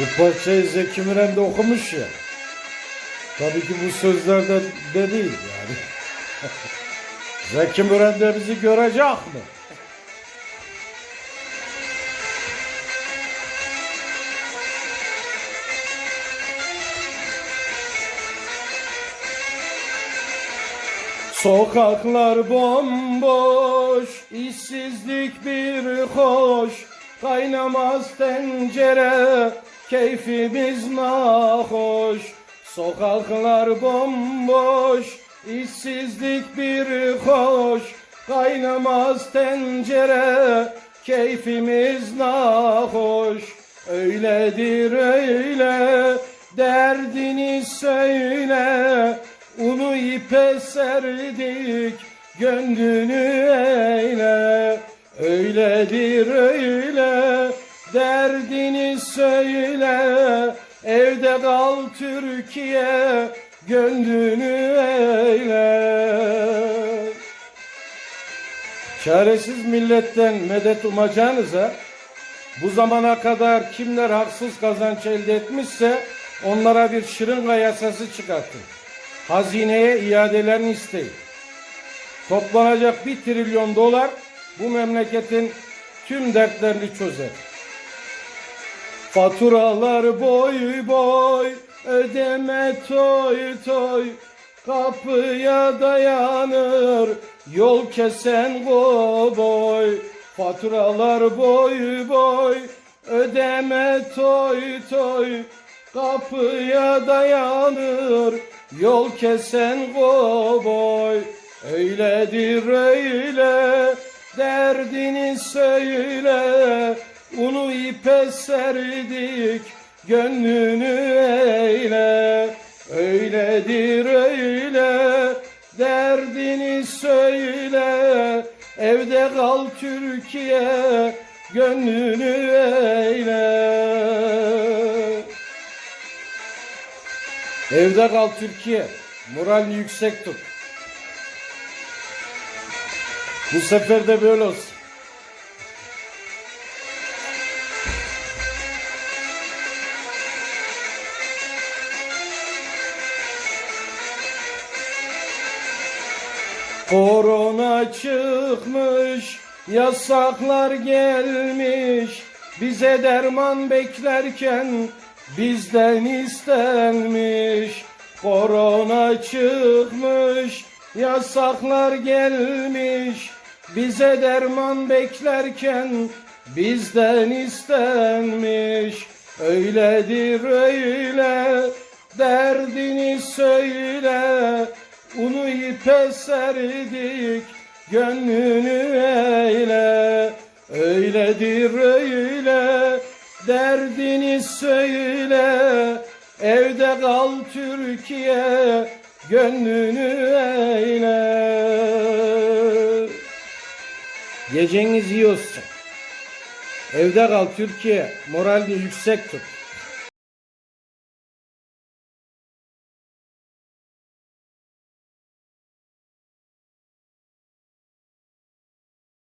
Bu parçayı Zeki Müren de okumuş ya. Tabii ki bu sözlerde de değil yani. Zeki Müren de bizi görecek mi? Sokaklar bomboş, işsizlik bir hoş, kaynamaz tencere, keyfimiz nahoş. Sokaklar bomboş, işsizlik bir hoş, kaynamaz tencere, keyfimiz nahoş. Öyledir öyle, derdini söyle, Unu ipe serdik, gönlünü eyle. Öyledir öyle, derdini söyle. Evde kal Türkiye, gönlünü eyle. Çaresiz milletten medet umacağınıza, bu zamana kadar kimler haksız kazanç elde etmişse onlara bir şırınga yasası çıkartın. Hazineye iadelerini isteyin. Toplanacak bir trilyon dolar bu memleketin tüm dertlerini çözer. Faturalar boy boy, ödeme toy toy, kapıya dayanır yol kesen boy. Faturalar boy boy, ödeme toy toy, kapıya dayanır yol kesen boy. Öyledir öyle, derdini söyle, unu ipe serdik, gönlünü eyle. Öyledir öyle, derdini söyle, evde kal Türkiye, gönlünü eyle. Evde kal Türkiye, moralini yüksek tut. Bu sefer de böyle olsun. Korona çıkmış, yasaklar gelmiş. Bize derman beklerken bizden istenmiş. Korona çıkmış, yasaklar gelmiş. Bize derman beklerken bizden istenmiş. Öyledir öyle, derdini söyle. İpe serdik, gönlünü eyle. Öyledir öyle, derdini söyle. Evde kal Türkiye, gönlünü eyle. Geceniz iyi olsun. Evde kal Türkiye, moralini yüksek tut.